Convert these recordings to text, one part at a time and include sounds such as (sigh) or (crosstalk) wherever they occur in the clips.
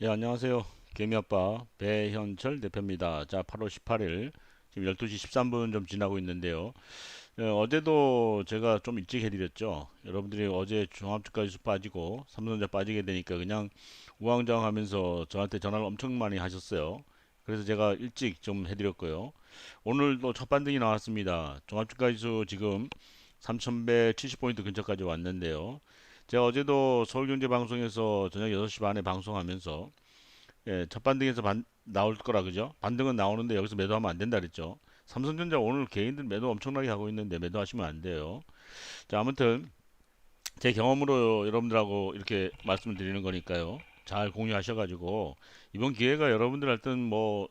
예, 안녕하세요. 개미아빠 배현철 대표입니다. 자, 8월 18일 지금 12시 13분 좀 지나고 있는데요. 예, 어제도 제가 좀 일찍 해드렸죠. 여러분들이 어제 종합주가지수 빠지고 삼성전자 빠지게 되니까 그냥 우왕좌왕하면서 저한테 전화를 엄청 많이 하셨어요. 그래서 제가 일찍 좀 해드렸고요. 오늘도 첫 반등이 나왔습니다. 종합주가지수 지금 3170포인트 근처까지 왔는데요. 제가 어제도 서울경제방송에서 저녁 6시 반에 방송하면서 예, 첫 반등에서 반, 나올 거라 그죠? 반등은 나오는데 여기서 매도하면 안 된다 그랬죠. 삼성전자 오늘 개인들 매도 엄청나게 하고 있는데 매도하시면 안 돼요. 자, 아무튼 제 경험으로 여러분들하고 이렇게 말씀을 드리는 거니까요. 잘 공유하셔가지고 이번 기회가 여러분들한테는 뭐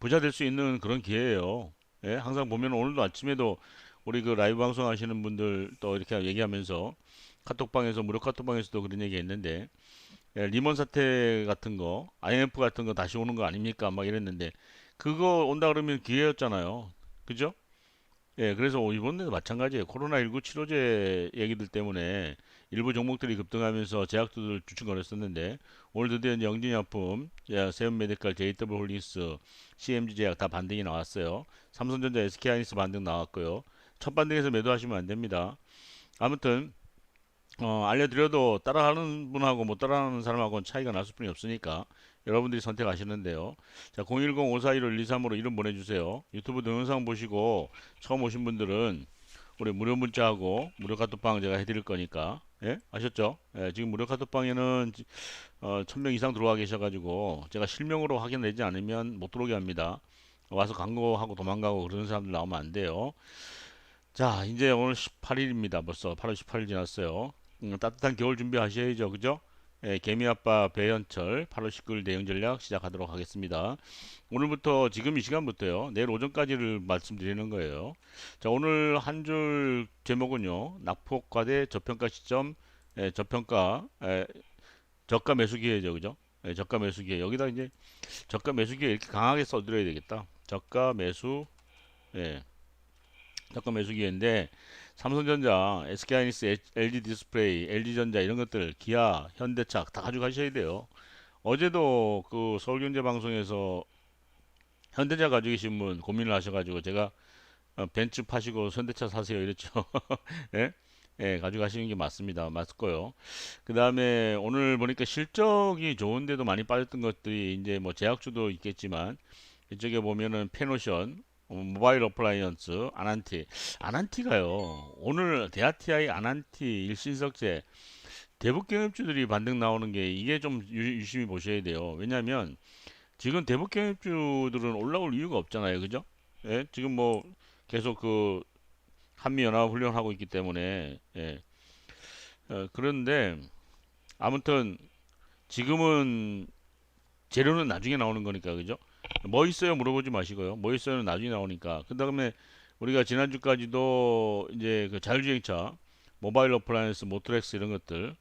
부자 될 수 있는 그런 기회예요. 예, 항상 보면 오늘도 아침에도 우리 그 라이브 방송 하시는 분들 또 이렇게 얘기하면서 카톡방에서 무료 카톡방에서도 그런 얘기 했는데 예, 리먼 사태 같은 거, IMF 같은 거 다시 오는 거 아닙니까? 막 이랬는데 그거 온다 그러면 기회였잖아요. 그죠? 예, 그래서 이번에도 마찬가지예요. 코로나19 치료제 얘기들 때문에 일부 종목들이 급등하면서 제약주들 주춤거렸었는데 오늘 드디어 영진약품, 예, 세운메디칼, JW홀딩스, CMG 제약 다 반등이 나왔어요. 삼성전자, SK하이닉스 반등 나왔고요. 첫 반등에서 매도하시면 안 됩니다. 아무튼 어, 알려드려도 따라하는 분하고 못 따라하는 사람하고는 차이가 날 수뿐이 없으니까 여러분들이 선택하시는데요. 자, 010-5415-123으로 이름 보내주세요. 유튜브 동영상 보시고 처음 오신 분들은 우리 무료 문자하고 무료 카톡방 제가 해드릴 거니까 예? 아셨죠? 예, 지금 무료 카톡방에는 어, 1000명 이상 들어와 계셔가지고 제가 실명으로 확인되지 않으면 못 들어오게 합니다. 와서 광고하고 도망가고 그러는 사람들 나오면 안 돼요. 자, 이제 오늘 18일입니다. 벌써 8월 18일 지났어요. 음, 따뜻한 겨울 준비하셔야죠. 그죠? 예, 개미아빠 배현철 8월 19일 대응 전략 시작하도록 하겠습니다. 오늘부터 지금 이 시간부터요. 내일 오전까지를 말씀드리는 거예요. 자, 오늘 한 줄 제목은요. 낙폭과 대 저평가 시점 예, 저평가 예, 저가 매수 기회죠. 그죠? 예, 저가 매수 기회. 여기다 이제 저가 매수 기회 이렇게 강하게 써 드려야 되겠다. 저가 매수 예. 저가 매수 기회인데 삼성전자, SK하이닉스, LG 디스플레이, LG전자 이런 것들, 기아, 현대차 다 가져가셔야 돼요. 어제도 그 서울경제 방송에서 현대차 가지고 계신 분 고민을 하셔가지고 제가 어, 벤츠 파시고 현대차 사세요 이랬죠. (laughs) 예? 예, 가져가시는 게 맞습니다. 맞을 거요. 그 다음에 오늘 보니까 실적이 좋은데도 많이 빠졌던 것들이 이제 뭐 제약주도 있겠지만 이쪽에 보면은 페노션, 어, 모바일 어플라이언스, 아난티. 아난티가요. 오늘 대아티아이 아난티 일신석재 대북 경협주들이 반등 나오는 게 이게 좀 유, 유심히 보셔야 돼요. 왜냐하면 지금 대북 경협주들은 올라올 이유가 없잖아요. 그죠? 예? 지금 뭐 계속 그 한미 연합 훈련하고 있기 때문에 예. 어, 그런데 아무튼 지금은 재료는 나중에 나오는 거니까 그죠? 뭐 있어요? 물어보지 마시고요. 뭐 있어요는 나중에 나오니까. 그 다음에 우리가 지난주까지도 이제 그 자율주행차, 모바일 어플라이언스, 모트렉스 이런 것들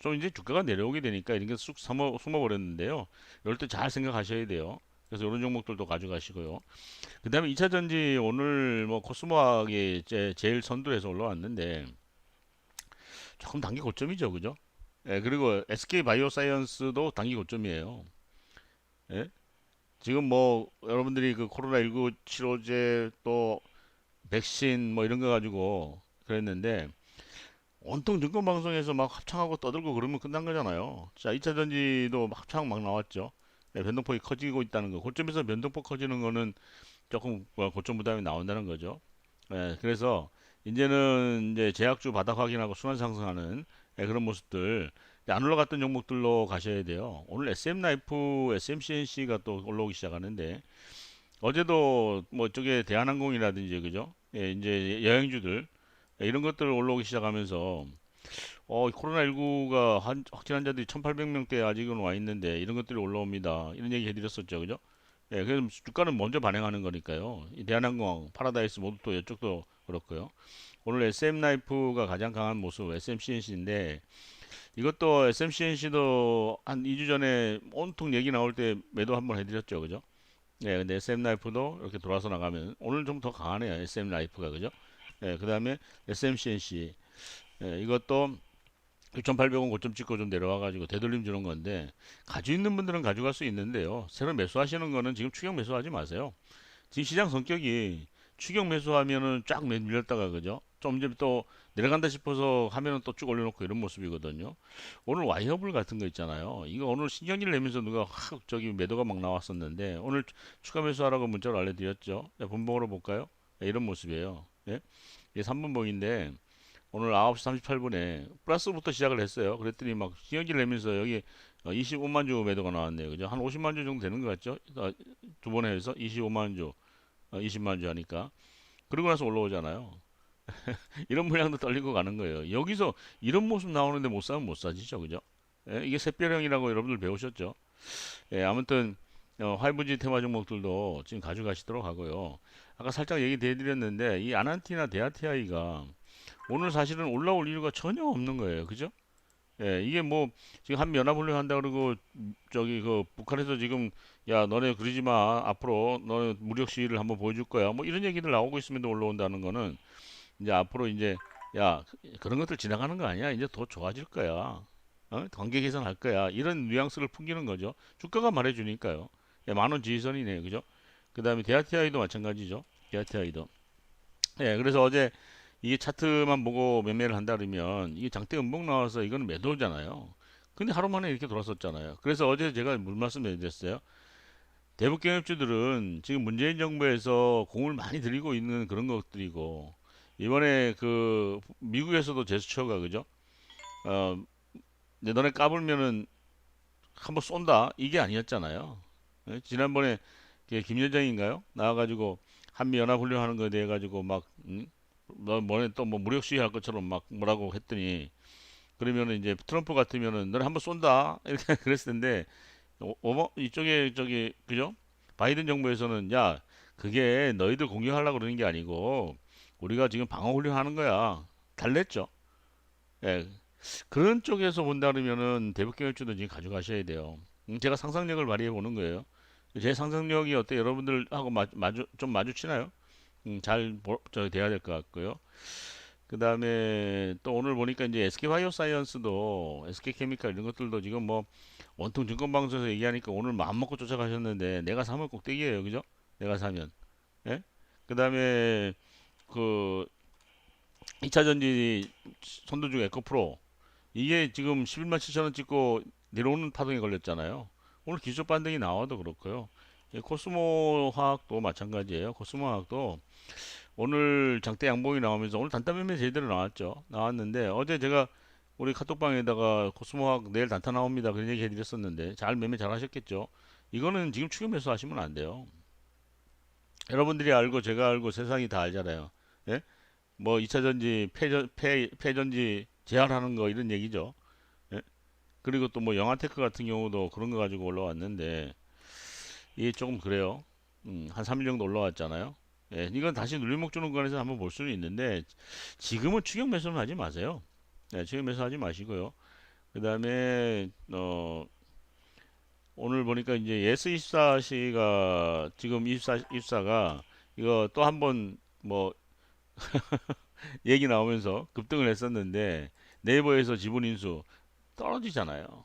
좀 이제 주가가 내려오게 되니까 이런 게 쑥 숨어, 숨어버렸는데요. 이럴 때 잘 생각하셔야 돼요. 그래서 이런 종목들도 가져가시고요. 그 다음에 2차 전지 오늘 뭐 코스모학이 제, 제일 선두에서 올라왔는데 조금 단기 고점이죠. 그죠? 예, 그리고 SK 바이오사이언스도 단기 고점이에요. 예? 지금 뭐 여러분들이 그 코로나19 치료제 또 백신 뭐 이런 거 가지고 그랬는데 온통 증권 방송에서 막 합창하고 떠들고 그러면 끝난 거잖아요. 자, 2차 전지도 합창 막 나왔죠. 네, 변동폭이 커지고 있다는 거. 고점에서 변동폭 커지는 거는 조금 뭐 고점 부담이 나온다는 거죠. 네, 그래서 이제는 이제 제약주 바닥 확인하고 순환 상승하는 네, 그런 모습들 안 올라갔던 종목들로 가셔야 돼요. 오늘 SM라이프, SMCNC가 또 올라오기 시작하는데 어제도 뭐 쪽에 대한항공이라든지 그죠? 예, 이제 여행주들 예, 이런 것들 올라오기 시작하면서 어, 코로나19가 한, 확진 환자들이 1,800명대 아직은 와 있는데 이런 것들이 올라옵니다. 이런 얘기 해드렸었죠, 그죠? 예, 그래서 주가는 먼저 반영하는 거니까요. 이 대한항공, 파라다이스 모두 또 이쪽도 그렇고요. 오늘 SM라이프가 가장 강한 모습 SMCNC인데 이것도 SMCNC도 한 2주 전에 온통 얘기 나올 때 매도 한번 해드렸죠, 그죠? 네, 근데 SM라이프도 이렇게 돌아서 나가면 오늘 좀 더 강하네요, SM라이프가 그죠? 네, 그 다음에 SMCNC 네, 이것도 6,800원 고점 찍고 좀 내려와가지고 되돌림 주는 건데 가지고 있는 분들은 가져갈 수 있는데요. 새로 매수하시는 거는 지금 추격 매수하지 마세요. 지금 시장 성격이 추격 매수하면은 쫙 밀렸다가 그죠? 좀 이제 또 내려간다 싶어서 하면은 또 쭉 올려놓고 이런 모습이거든요. 오늘 와이어블 같은 거 있잖아요. 이거 오늘 신경질 내면서 누가 확 저기 매도가 막 나왔었는데 오늘 추가 매수하라고 문자로 알려드렸죠. 자, 분봉으로 볼까요? 네, 이런 모습이에요. 예? 이게 3분봉인데 오늘 9시 38분에 플러스부터 시작을 했어요. 그랬더니 막 신경질 내면서 여기 25만 주 매도가 나왔네요. 그죠? 한 50만 주 정도 되는 것 같죠? 어, 두 번에 해서 25만 주, 20만 주 하니까. 그러고 나서 올라오잖아요. (laughs) 이런 물량도 떨리고 가는 거예요. 여기서 이런 모습 나오는데 못 사면 못 사지죠. 그죠? 예, 이게 샛별형이라고 여러분들 배우셨죠? 예, 아무튼 어, 화이브지 테마 종목들도 지금 가져가시도록 하고요. 아까 살짝 얘기 해드렸는데 이 아난티나 데아티아이가 오늘 사실은 올라올 이유가 전혀 없는 거예요. 그죠? 예, 이게 뭐 지금 한 연합훈련 한다 그러고 저기 그 북한에서 지금 야 너네 그러지 마 앞으로 너네 무력 시위를 한번 보여줄 거야 뭐 이런 얘기들 나오고 있으면 올라온다는 거는 이제 앞으로 이제 야 그런 것들 지나가는 거 아니야? 이제 더 좋아질 거야. 어? 관계 개선할 거야. 이런 뉘앙스를 풍기는 거죠. 주가가 말해주니까요. 예, 만원 지지선이네요. 그죠? 그 다음에 데아티아이도 마찬가지죠. 데아티아이도. 예 그래서 어제 이게 차트만 보고 매매를 한다 그러면 이게 장대 음봉 나와서 이거는 매도잖아요. 근데 하루 만에 이렇게 돌았었잖아요. 그래서 어제 제가 물 말씀 드렸어요. 대북 경협주들은 지금 문재인 정부에서 공을 많이 들이고 있는 그런 것들이고 이번에 그 미국에서도 제스처가 그죠? 어, 내 너네 까불면은 한번 쏜다 이게 아니었잖아요. 예? 지난번에 김여정인가요? 나와가지고 한미 연합 훈련 하는 거에 대해 가지고 막 응? 너 뭐네 또 뭐 무력 시위할 것처럼 막 뭐라고 했더니 그러면은 이제 트럼프 같으면은 너네 한번 쏜다 (laughs) 이렇게 그랬을 텐데 어, 이쪽에 저기 그죠? 바이든 정부에서는 야 그게 너희들 공격하려고 그러는 게 아니고 우리가 지금 방어 훈련 하는 거야 달랬죠. 예. 그런 쪽에서 본다 그러면은 대북 경협주도 지금 가져가셔야 돼요. 음, 제가 상상력을 발휘해 보는 거예요. 제 상상력이 어때 여러분들하고 마, 마주 좀 마주치나요? 음, 잘 저, 돼야 될 것 같고요. 그 다음에 또 오늘 보니까 이제 SK 바이오 사이언스도 SK 케미칼 이런 것들도 지금 뭐 원통 증권방송에서 얘기하니까 오늘 마음 먹고 쫓아가셨는데 내가 사면 꼭대기예요. 그죠? 내가 사면. 예? 그 다음에 그 2차 전지 선도주 에코프로 이게 지금 11만 7천 원 찍고 내려오는 파동에 걸렸잖아요. 오늘 기술 반등이 나와도 그렇고요. 예, 코스모 화학도 마찬가지예요. 코스모 화학도 오늘 장대 양봉이 나오면서 오늘 단타 매매 제대로 나왔죠. 나왔는데 어제 제가 우리 카톡방에다가 코스모 화학 내일 단타 나옵니다. 그런 얘기 해드렸었는데 잘 매매 잘 하셨겠죠. 이거는 지금 추격 매수 하시면 안 돼요. 여러분들이 알고 제가 알고 세상이 다 알잖아요. 예? 뭐 2차 전지 폐전 폐 폐전지 제한하는 거 이런 얘기죠. 예? 그리고 또 뭐 영화테크 같은 경우도 그런 거 가지고 올라왔는데 이게 조금 그래요. 음, 한 3일 정도 올라왔잖아요. 예, 이건 다시 눌림목 주는 구간에서 한번 볼 수는 있는데 지금은 추격 매수는 하지 마세요. 예, 추격 매수 하지 마시고요. 그 다음에 어, 오늘 보니까 이제 예스24시가 지금 24, 24가 이거 또 한번 뭐 (laughs) 얘기 나오면서 급등을 했었는데 네이버에서 지분 인수 떨어지잖아요.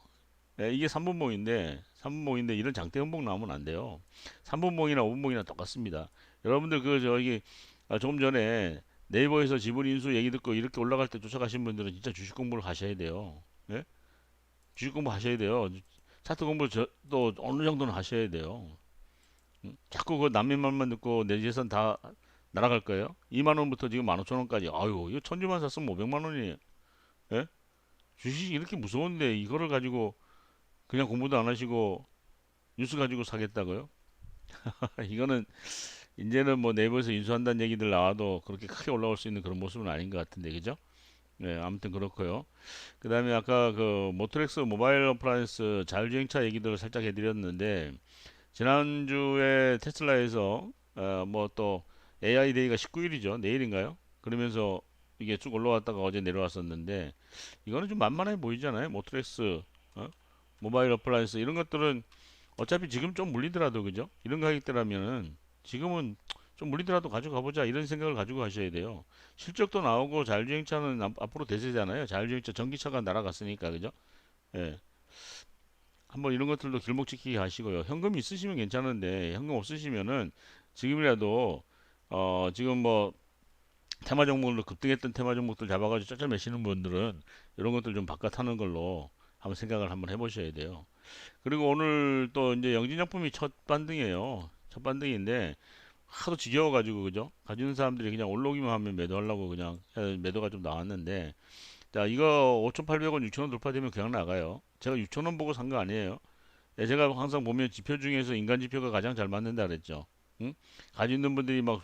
예, 이게 3분봉인데 3분봉인데 이런 장대 음봉 나오면 안 돼요. 3분봉이나 5분봉이나 똑같습니다. 여러분들 그 저기 아, 조금 전에 네이버에서 지분 인수 얘기 듣고 이렇게 올라갈 때 쫓아가신 분들은 진짜 주식 공부를 하셔야 돼요. 예? 주식 공부 하셔야 돼요. 차트 공부 저, 또 어느 정도는 하셔야 돼요. 음? 자꾸 그 남의 말만 듣고 내 재산 다 날아갈 거예요. 2만 원부터 지금 15,000원까지. 아유, 이거 천주만 샀으면 500만 원이에요. 예? 주식이 이렇게 무서운데 이거를 가지고 그냥 공부도 안 하시고 뉴스 가지고 사겠다고요? (laughs) 이거는 이제는 뭐 네이버에서 인수한다는 얘기들 나와도 그렇게 크게 올라올 수 있는 그런 모습은 아닌 것 같은데 그죠? 네, 아무튼 그렇고요. 그 다음에 아까 그 모트렉스 모바일 어플라이언스 자율주행차 얘기들을 살짝 해드렸는데 지난주에 테슬라에서 어, 뭐또 AI 데이가 19일이죠. 내일인가요? 그러면서 이게 쭉 올라왔다가 어제 내려왔었는데 이거는 좀 만만해 보이잖아요. 모트렉스 어? 모바일 어플라이언스 이런 것들은 어차피 지금 좀 물리더라도 그죠? 이런 가격대라면은 지금은 좀 물리더라도 가져가 보자 이런 생각을 가지고 가셔야 돼요. 실적도 나오고 자율주행차는 앞- 앞으로 대세잖아요. 자율주행차 전기차가 날아갔으니까 그죠? 예. 한번 이런 것들도 길목 지키게 하시고요. 현금 있으시면 괜찮은데 현금 없으시면은 지금이라도 어 지금 뭐 테마 종목으로 급등했던 테마 종목들 잡아가지고 쩌쩌 매시는 분들은 이런 것들 좀 바깥 하는 걸로 한번 생각을 한번 해보셔야 돼요. 그리고 오늘 또 이제 영진약품이 첫 반등이에요. 첫 반등인데 하도 지겨워가지고 그죠? 가지는 사람들이 그냥 올라오기만 하면 매도하려고 그냥 매도가 좀 나왔는데 자 이거 5,800원, 6,000원 돌파되면 그냥 나가요. 제가 6,000원 보고 산 거 아니에요. 예, 제가 항상 보면 지표 중에서 인간 지표가 가장 잘 맞는다 그랬죠. 응? 가지고 있는 분들이 막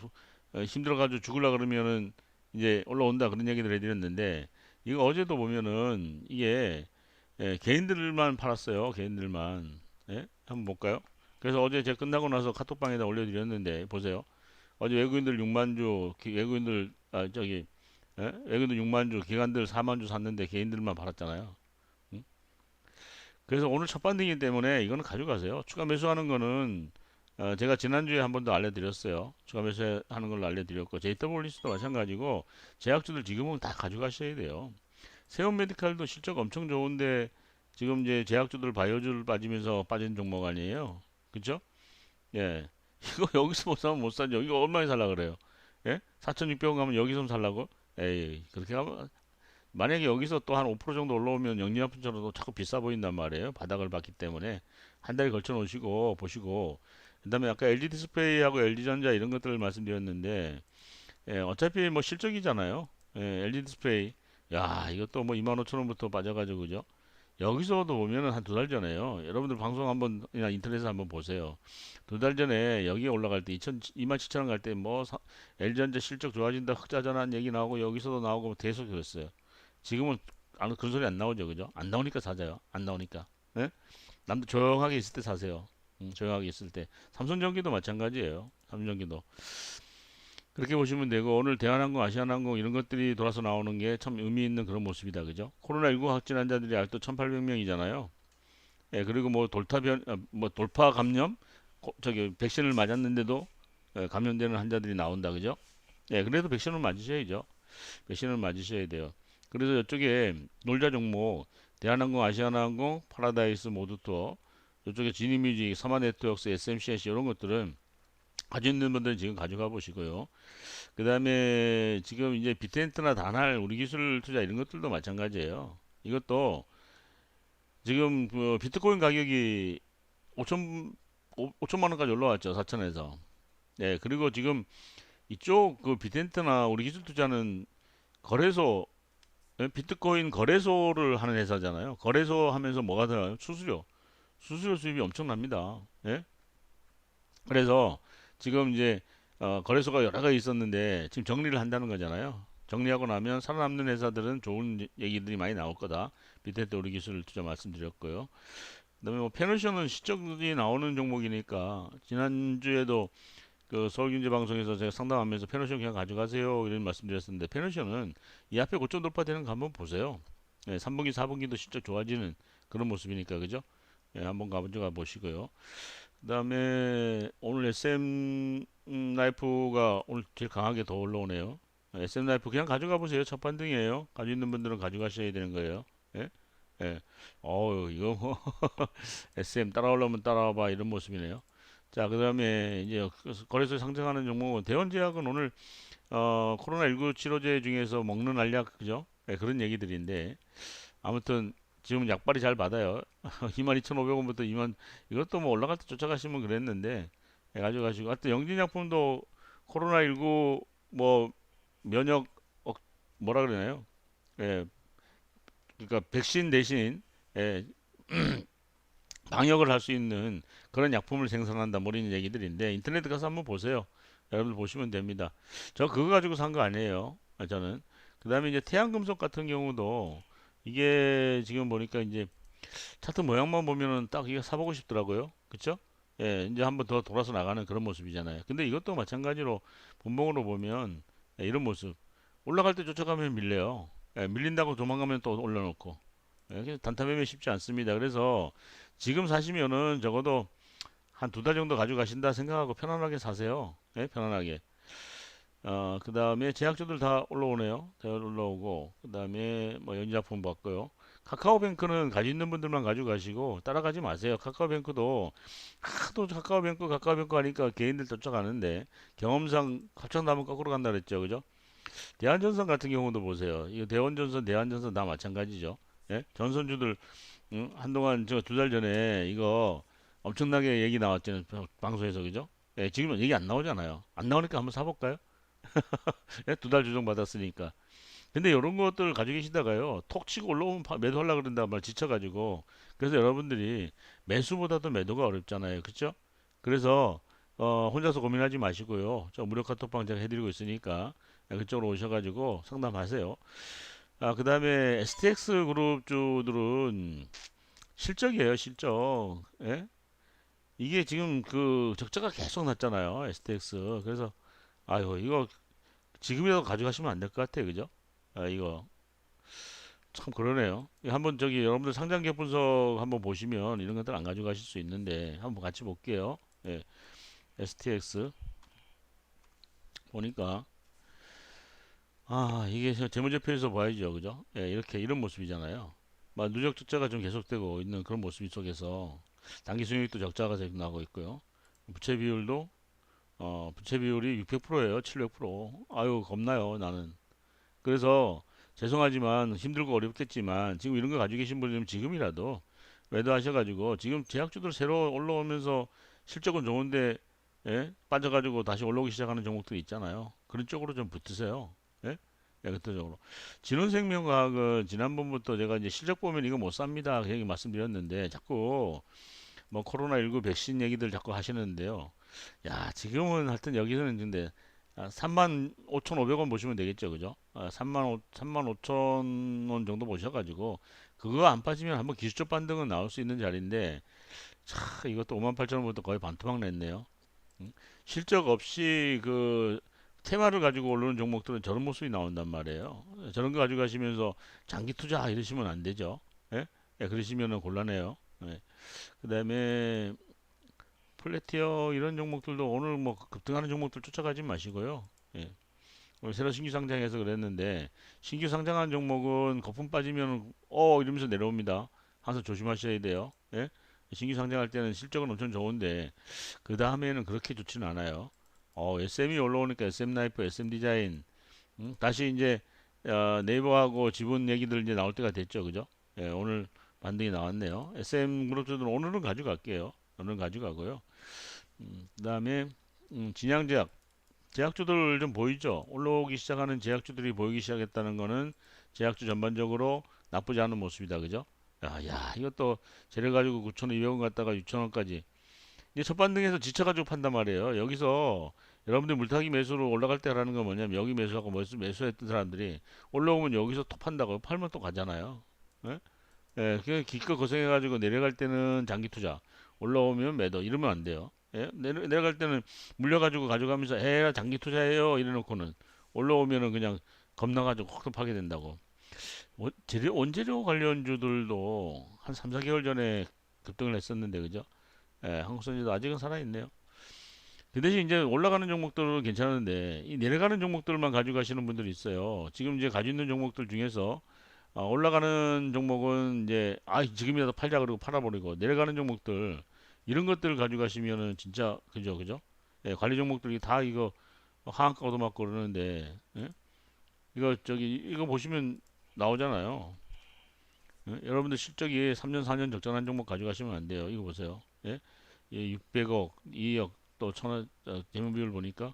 어, 힘들어가지고 죽을라 그러면은 이제 올라온다 그런 얘기들 해드렸는데 이거 어제도 보면은 이게 예, 개인들만 팔았어요. 개인들만. 예? 한번 볼까요? 그래서 어제 제가 끝나고 나서 카톡방에다 올려드렸는데 보세요. 어제 외국인들 6만 주, 기- 외국인들 아 저기 예? 외국인들 6만 주, 기관들 4만 주 샀는데 개인들만 팔았잖아요. 응? 그래서 오늘 첫 반등이기 때문에 이거는 가져가세요. 추가 매수하는 거는 어, 제가 지난주에 한 번 더 알려드렸어요. 추가 매수 하는 걸로 알려드렸고 JW리스도 마찬가지고 제약주들 지금은 다 가져가셔야 돼요. 세운 메디칼도 실적 엄청 좋은데 지금 이제 제약주들 바이오주를 빠지면서 빠진 종목 아니에요. 그죠? 예. (laughs) 이거 여기서 못 사면 못 사죠. 이거 얼마에 살라 그래요? 예? 4,600원 가면 여기서 살라고? 에이, 그렇게 가면 만약에 여기서 또 한 5% 정도 올라오면 영리아품처럼 자꾸 비싸 보인단 말이에요. 바닥을 봤기 때문에 한달 걸쳐 놓으시고 보시고 그 다음에 아까 LG 디스플레이하고 LG전자 이런 것들을 말씀드렸는데 예, 어차피 뭐 실적이잖아요. 예, LG 디스플레이 야, 이것도 뭐 25,000원부터 빠져가지고 그죠? 여기서도 보면은 한 두 달 전에요. 여러분들 방송 한번 그냥 인터넷에 한번 보세요. 두 달 전에 여기에 올라갈 때 2천 27,000원 갈 때 뭐 LG전자 실적 좋아진다 흑자전환 얘기 나오고 여기서도 나오고 계속 그랬어요. 지금은 안 그런 소리 안 나오죠, 그죠? 안 나오니까 사자요. 안 나오니까. 예? 남들 조용하게 있을 때 사세요. 음, 조용하게 있을 때. 삼성전기도 마찬가지예요. 삼성전기도. 그렇게 보시면 되고 오늘 대한항공, 아시아나항공 이런 것들이 돌아서 나오는 게 참 의미 있는 그런 모습이다. 그죠? 코로나19 확진 환자들이 아직도 1,800명이잖아요. 예, 그리고 뭐 돌파 변, 아, 뭐 돌파 감염, 코- 저기 백신을 맞았는데도 예, 감염되는 환자들이 나온다. 그죠? 예, 그래도 백신을 맞으셔야죠. 백신을 맞으셔야 돼요. 그래서 이쪽에 놀자 종목 대한항공, 아시아나항공, 파라다이스 모두 또 이쪽에 지니뮤직, 사마네트워크스, SMCS 이런 것들은 가지고 있는 분들은 지금 가져가 보시고요. 그 다음에 지금 이제 비트엔트나 단할 우리 기술 투자 이런 것들도 마찬가지예요. 이것도 지금 그 비트코인 가격이 5천 5천만 원까지 올라왔죠. 4천에서. 네, 그리고 지금 이쪽 그 비트엔트나 우리 기술 투자는 거래소 예, 비트코인 거래소를 하는 회사잖아요. 거래소 하면서 뭐가 들어요? 수수료. 수수료 수입이 엄청납니다. 예? 그래서 지금 이제 어, 거래소가 여러 가지 있었는데 지금 정리를 한다는 거잖아요. 정리하고 나면 살아남는 회사들은 좋은 얘기들이 많이 나올 거다. 밑에 또 우리 기술 투자 말씀드렸고요. 그다음에 뭐 페노션은 시적이 나오는 종목이니까 지난주에도 그 서울경제방송에서 제가 상담하면서 페노션 그냥 가져가세요 이런 말씀드렸었는데 페노션은 이 앞에 고점 돌파되는 거 한번 보세요. 예, 3분기, 4분기도 실적 좋아지는 그런 모습이니까 그죠? 예, 한번 가보자 보시고요. 그 다음에 오늘 SM 라이프가 오늘 제일 강하게 더 올라오네요. SM 라이프 그냥 가져가 보세요. 첫 반등이에요. 가지고 있는 분들은 가져가셔야 되는 거예요. 예? 예. 어우, 이거 뭐 (laughs) SM 따라오려면 따라와 봐 이런 모습이네요. 자, 그다음에 이제 거래소 상승하는 종목은 대원제약은 오늘 어, 코로나19 치료제 중에서 먹는 알약 그죠? 예, 그런 얘기들인데 아무튼 지금 약발이 잘 받아요. (laughs) 22,500원부터 2만 이것도 뭐 올라갈 때 쫓아가시면 그랬는데 예, 가져가시고 하여튼 영진약품도 코로나19 뭐 면역 어, 뭐라 그러나요? 예, 그러니까 백신 대신 예, (clears throat) 방역을 할 수 있는 그런 약품을 생산한다 뭐 이런 얘기들인데 인터넷 가서 한번 보세요. 여러분들 보시면 됩니다. 저 그거 가지고 산 거 아니에요. 아, 저는 그 다음에 이제 태양금속 같은 경우도 이게 지금 보니까 이제 차트 모양만 보면은 딱 이거 사보고 싶더라고요. 그쵸? 예, 이제 한번 더 돌아서 나가는 그런 모습이잖아요. 근데 이것도 마찬가지로 분봉으로 보면 예, 이런 모습. 올라갈 때 쫓아가면 밀려요. 예, 밀린다고 도망가면 또 올려놓고. 예, 단타 매매 쉽지 않습니다. 그래서 지금 사시면은 적어도 한 두 달 정도 가지고 가신다 생각하고 편안하게 사세요. 예, 편안하게. 어, 그 다음에 제약주들 다 올라오네요. 다 올라오고, 그 다음에 뭐 연장품 봤고요. 카카오뱅크는 가지고 있는 분들만 가지고 가시고 따라가지 마세요. 카카오뱅크도 하도 카카오뱅크 카카오뱅크 하니까 개인들 쫓아가는데 경험상 합창 나면 거꾸로 간다 그랬죠. 그죠? 대한전선 같은 경우도 보세요. 이거 대원전선, 대한전선 다 마찬가지죠. 예? 전선주들 응? 한동안 저 두 달 전에 이거 엄청나게 얘기 나왔잖아요. 방송에서 그죠? 예, 지금은 얘기 안 나오잖아요. 안 나오니까 한번 사볼까요? (laughs) 예, 두달 조정 받았으니까. 근데 이런 것들 가지고 계시다가요. 톡 치고 올라오면 파- 매도하려고 그런단 말 지쳐가지고. 그래서 여러분들이 매수보다도 매도가 어렵잖아요. 그쵸? 그래서 어, 혼자서 고민하지 마시고요. 저 무료 카톡방 제가 해드리고 있으니까 예, 그쪽으로 오셔가지고 상담하세요. 아, 그 다음에 STX 그룹주들은 실적이에요, 실적. 예? 이게 지금 그 적자가 계속 났잖아요, STX. 그래서 아유, 이거 지금이라도 가져가시면 안 될 것 같아요, 그죠? 아, 이거 참 그러네요. 이거 한번 저기 여러분들 상장 기업 분석 한번 보시면 이런 것들 안 가져가실 수 있는데 한번 같이 볼게요. 예, STX 보니까 아 이게 저 재무제표에서 봐야죠, 그죠? 예, 이렇게 이런 모습이잖아요. 막 누적 적자가 좀 계속되고 있는 그런 모습 속에서 단기 수익도 적자가 계속 나고 있고요. 부채 비율도 어, 부채 비율이 600%예요, 700%. 아유 겁나요, 나는. 그래서 죄송하지만 힘들고 어렵겠지만 지금 이런 거 가지고 계신 분들은 지금이라도 매도하셔가지고 지금 제약주들 새로 올라오면서 실적은 좋은데 예? 빠져가지고 다시 올라오기 시작하는 종목들 있잖아요. 그런 쪽으로 좀 붙으세요. 예? 예, 그쪽 쪽으로. 진원생명과학은 지난번부터 제가 이제 실적 보면 이거 못 삽니다. 그 얘기 말씀드렸는데 자꾸 뭐 코로나19 백신 얘기들 자꾸 하시는데요. 야, 지금은 하여튼 여기서는 근데 아, 3만 5,500원 보시면 되겠죠, 그죠? 아, 3만 5, 3만 5천 원 정도 보셔가지고 그거 안 빠지면 한번 기술적 반등은 나올 수 있는 자리인데 차 이것도 5만 8천 원부터 거의 반토막 냈네요. 음? 실적 없이 그 테마를 가지고 오르는 종목들은 저런 모습이 나온단 말이에요. 저런 거 가지고 가시면서 장기 투자 이러시면 안 되죠. 예? 예, 그러시면은 곤란해요. 예. 그 다음에 플래티어 이런 종목들도 오늘 뭐 급등하는 종목들 쫓아가지 마시고요. 예. 오늘 새로 신규 상장해서 그랬는데 신규 상장한 종목은 거품 빠지면 어 이러면서 내려옵니다. 항상 조심하셔야 돼요. 예? 신규 상장할 때는 실적은 엄청 좋은데 그 다음에는 그렇게 좋지는 않아요. 어, SM이 올라오니까 SM 나이프, SM 디자인 음, 다시 이제 어, 네이버하고 지분 얘기들 이제 나올 때가 됐죠, 그죠? 예, 오늘 반등이 나왔네요. SM 그룹들은 오늘은 가져갈게요. 오늘은 가져가고요. 음, 그 다음에 음, 진양제약 제약주들 좀 보이죠? 올라오기 시작하는 제약주들이 보이기 시작했다는 거는 제약주 전반적으로 나쁘지 않은 모습이다, 그죠? 야, 야, 이것도 재료 가지고 9,200원 갔다가 6,000원까지 이제 첫 반등에서 지쳐가지고 판단 말이에요. 여기서 여러분들 물타기 매수로 올라갈 때라는 건 뭐냐면 여기 매수하고 매수, 매수했던 사람들이 올라오면 여기서 또 판다고 팔면 또 가잖아요. 예? 예, 기껏 고생해가지고 내려갈 때는 장기 투자, 올라오면 매도 이러면 안 돼요. 예? 내려, 내려갈 때는 물려가지고 가져가면서 에라 장기 투자해요 이래놓고는 올라오면은 그냥 겁나가지고 확 파게 된다고. 원- 재료, 원재료 관련주들도 한 3, 4개월 전에 급등을 했었는데 그죠? 예, 한국선지도 아직은 살아있네요. 그 대신 이제 올라가는 종목들은 괜찮은데 이 내려가는 종목들만 가지고 가시는 분들이 있어요. 지금 이제 가지고 있는 종목들 중에서 어, 올라가는 종목은 이제 아 지금이라도 팔자 그러고 팔아버리고 내려가는 종목들 이런 것들을 가지고 가시면은 진짜 그죠 그죠? 예, 관리 종목들이 다 이거 하한가 얻어맞고 그러는데 예? 이거 저기 이거 보시면 나오잖아요. 예? 여러분들 실적이 3년 4년 적정한 종목 가져가시면 안 돼요. 이거 보세요. 예? 예, 600억, 2억 또 천원 어, 재무 비율 보니까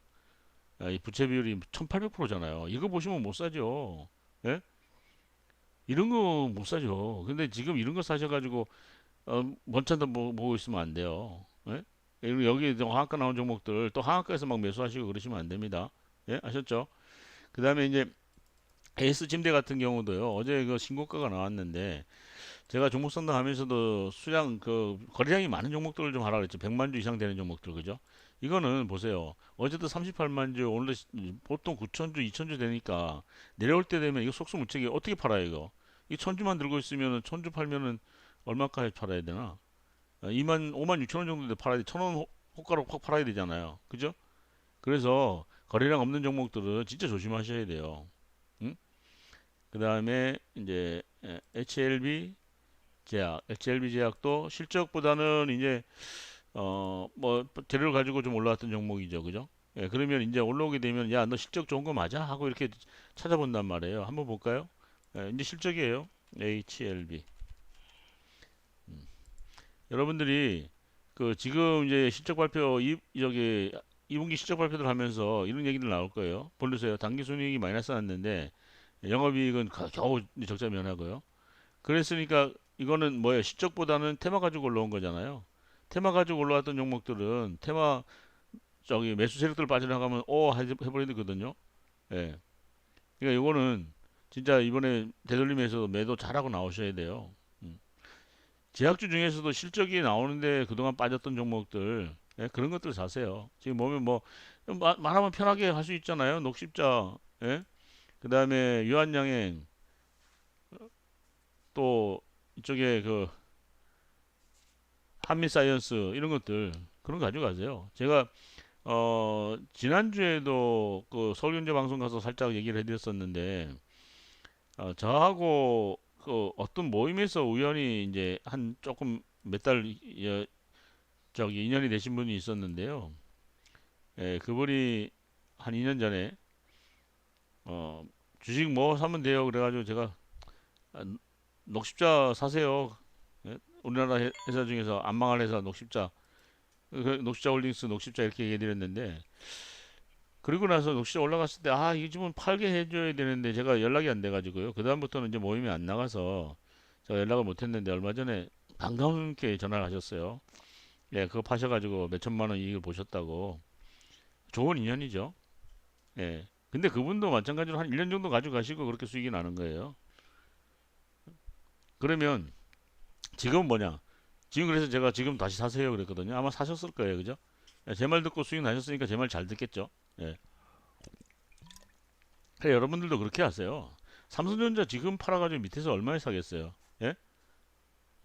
아, 이 부채 비율이 1800%잖아요. 이거 보시면 못 사죠. 예? 이런 거 못 사죠. 근데 지금 이런 거 사셔가지고 어, 먼찬도 뭐, 보고 있으면 안 돼요. 예? 그리고 여기 또 하한가 나온 종목들 또 하한가에서 막 매수하시고 그러시면 안 됩니다. 예? 아셨죠? 그 다음에 이제 에이스 침대 같은 경우도요. 어제 그 신고가가 나왔는데 제가 종목 상담하면서도 수량 그 거래량이 많은 종목들을 좀 하라 그랬죠. 100만 주 이상 되는 종목들 그죠? 이거는 보세요. 어제도 38만 주, 오늘도 시- 보통 9천 주, 2천 주 되니까 내려올 때 되면 이거 속수무책이 어떻게 팔아요 이거? 이 천주만 들고 있으면은 천주 팔면은 얼마까지 팔아야 되나? 어, 2만, 5만 6천 원 정도 돼 팔아야 돼. 천원 호가로 확 팔아야 되잖아요. 그죠? 그래서 거래량 없는 종목들은 진짜 조심하셔야 돼요. 응? 그 다음에 이제 에, HLB 제약, HLB 제약도 실적보다는 이제 어뭐 재료를 가지고 좀 올라왔던 종목이죠, 그죠? 예, 그러면 이제 올라오게 되면 야 너 실적 좋은 거 맞아? 하고 이렇게 찾아본단 말이에요. 한번 볼까요? 예, 이제 실적이에요. HLB. 여러분들이 그 지금 이제 실적 발표 이 저기 2분기 실적 발표들 하면서 이런 얘기들 나올 거예요. 보세요. 당기 순이익이 마이너스 났는데 영업이익은 가- 겨우 적자 면하고요. 그랬으니까 이거는 뭐예요? 실적보다는 테마 가지고 올라온 거잖아요. 테마 가지고 올라왔던 종목들은 테마 저기 매수 세력들 빠져나가면 오 해- 해버리거든요. 예. 그러니까 이거는 진짜 이번에 되돌림에서 매도 잘하고 나오셔야 돼요. 음. 제약주 중에서도 실적이 나오는데 그동안 빠졌던 종목들 예, 그런 것들 사세요. 지금 보면 뭐 마- 말하면 편하게 할 수 있잖아요. 녹십자, 예? 그 다음에 유한양행 또 이쪽에 그 한미사이언스 이런 것들 그런 거 가져가세요. 제가 어 지난주에도 그 서울경제 방송 가서 살짝 얘기를 해드렸었는데 어, 저하고 그 어떤 모임에서 우연히 이제 한 조금 몇 달 저기 인연이 되신 분이 있었는데요. 예, 그분이 한 2년 전에 어 주식 뭐 사면 돼요 그래가지고 제가 아, 녹십자 사세요. 예? 우리나라 회- 회사 중에서 안 망할 회사 녹십자 그 녹십자 홀딩스 녹십자 이렇게 얘기해 드렸는데 그리고 나서 녹십자 올라갔을 때아이 집은 팔게 해줘야 되는데 제가 연락이 안 돼가지고요. 그 다음부터는 이제 모임이 안 나가서 제가 연락을 못 했는데 얼마 전에 반가운게 전화를 하셨어요. 예 그거 파셔가지고 몇 천만 원 이익을 보셨다고. 좋은 인연이죠. 예. 근데 그분도 마찬가지로 한 1년 정도 가지고 가시고 그렇게 수익이 나는 거예요. 그러면 지금 뭐냐 지금 그래서 제가 지금 다시 사세요 그랬거든요. 아마 사셨을 거예요. 그죠? 제 말 듣고 수익 나셨으니까 제 말 잘 듣겠죠. 예. 그래, 여러분들도 그렇게 하세요. 삼성전자 지금 팔아가지고 밑에서 얼마에 사겠어요? 예?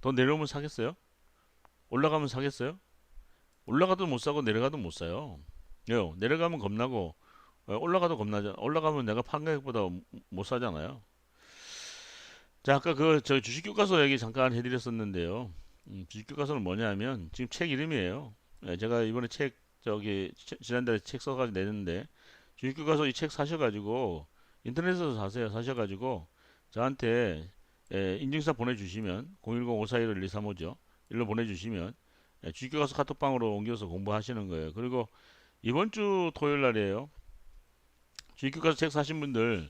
더 내려오면 사겠어요? 올라가면 사겠어요? 올라가도 못 사고 내려가도 못 사요. 왜요? 내려가면 겁나고 예, 올라가도 겁나죠. 올라가면 내가 판 가격보다 못 사잖아요. 자, 아까 그 저 주식 교과서 얘기 잠깐 해드렸었는데요. 음, 주식 교과서는 뭐냐면 지금 책 이름이에요. 예, 제가 이번에 책 저기 지- 지난달에 책 써가지고 내는데 주식 교과서 이 책 사셔가지고 인터넷에서 사세요. 사셔가지고 저한테 예, 인증서 보내주시면 010-541-1235죠. 일로 보내주시면 예, 주식 교과서 카톡방으로 옮겨서 공부하시는 거예요. 그리고 이번 주 토요일 날이에요. 주식 교과서 책 사신 분들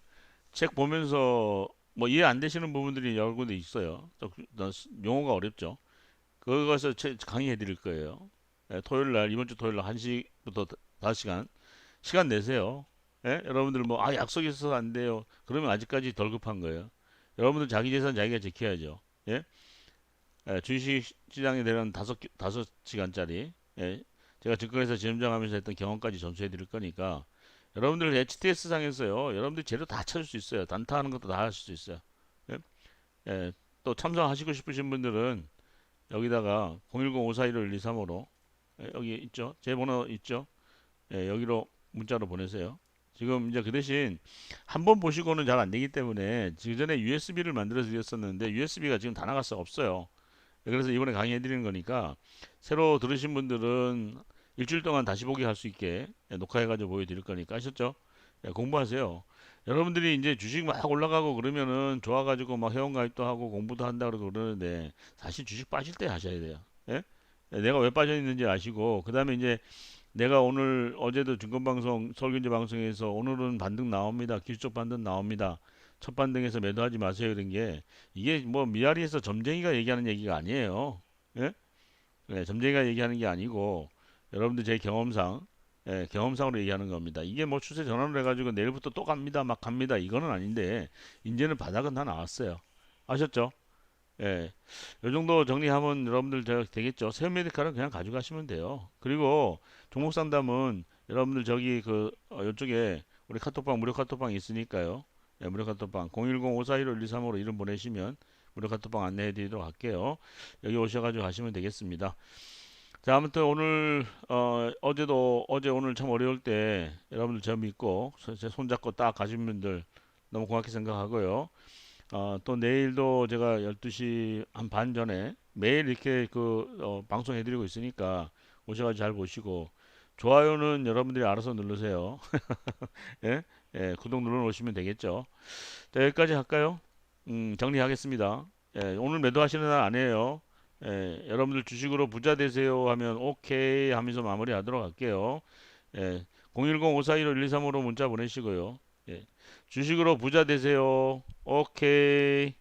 책 보면서 뭐 이해 안 되시는 부분들이 여러 군데 있어요. 또 그- 또 용어가 어렵죠. 그것을 체- 강의해 드릴 거예요. 예, 토요일 날 이번 주 토요일 날 1시부터 5시간 시간 내세요. 예? 여러분들 뭐 아 약속이 있어서 안 돼요. 그러면 아직까지 덜 급한 거예요. 여러분들 자기 재산 자기가 지켜야죠. 예? 예, 주식 시장에 대한 다섯 기- 다섯 시간짜리 예? 제가 증권회사 지점장하면서 했던 경험까지 전수해 드릴 거니까 여러분들 HTS 상에서요. 여러분들 재료 다 찾을 수 있어요. 단타하는 것도 다 하실 수 있어요. 예? 예, 또 참석하시고 싶으신 분들은 여기다가 010-541-1235로 여기 있죠. 제 번호 있죠. 예, 여기로 문자로 보내세요. 지금 이제 그 대신 한 번 보시고는 잘 안 되기 때문에 그 전에 USB를 만들어 드렸었는데 USB가 지금 다 나갔어 없어요. 그래서 이번에 강의해 드리는 거니까 새로 들으신 분들은 일주일 동안 다시 보기 할 수 있게 예, 녹화해 가지고 보여 드릴 거니까 아셨죠? 예, 공부하세요. 여러분들이 이제 주식 막 올라가고 그러면은 좋아가지고 막 회원가입도 하고 공부도 한다 그러고 그러는데 사실 주식 빠질 때 하셔야 돼요. 예? 예, 내가 왜 빠져 있는지 아시고 그 다음에 이제 내가 오늘 어제도 증권방송 서울경제 방송에서 오늘은 반등 나옵니다. 기술적 반등 나옵니다. 첫 반등에서 매도하지 마세요 이런 게 이게 뭐 미아리에서 점쟁이가 얘기하는 얘기가 아니에요. 예? 네, 점쟁이가 얘기하는 게 아니고 여러분들 제 경험상 예, 경험상으로 얘기하는 겁니다. 이게 뭐 추세 전환을 해가지고 내일부터 또 갑니다, 막 갑니다. 이거는 아닌데 이제는 바닥은 다 나왔어요. 아셨죠? 예, 요 정도 정리하면 여러분들 저 되겠죠. 세운메디칼은 그냥 가져가시면 돼요. 그리고 종목 상담은 여러분들 저기 그 어, 이쪽에 우리 카톡방 무료 카톡방 있으니까요. 예, 무료 카톡방 010-541-1235로 이름 보내시면 무료 카톡방 안내해 드리도록 할게요. 여기 오셔가지고 하시면 되겠습니다. 자, 아무튼 오늘 어, 어제도 어제 오늘 참 어려울 때 여러분들 저 믿고 서- 제 손잡고 딱 가신 분들 너무 고맙게 생각하고요. 어, 또 내일도 제가 12시 한 반 전에 매일 이렇게 그 어, 방송해드리고 있으니까 오셔가지고 잘 보시고 좋아요는 여러분들이 알아서 누르세요. (laughs) 예? 예, 구독 눌러 놓으시면 되겠죠. 자, 여기까지 할까요? 음, 정리하겠습니다. 예, 오늘 매도하시는 날 아니에요. 예, 여러분들 주식으로 부자 되세요 하면 오케이 하면서 마무리하도록 할게요. 예, 010-541-1235로 문자 보내시고요. 예, 주식으로 부자 되세요. 오케이.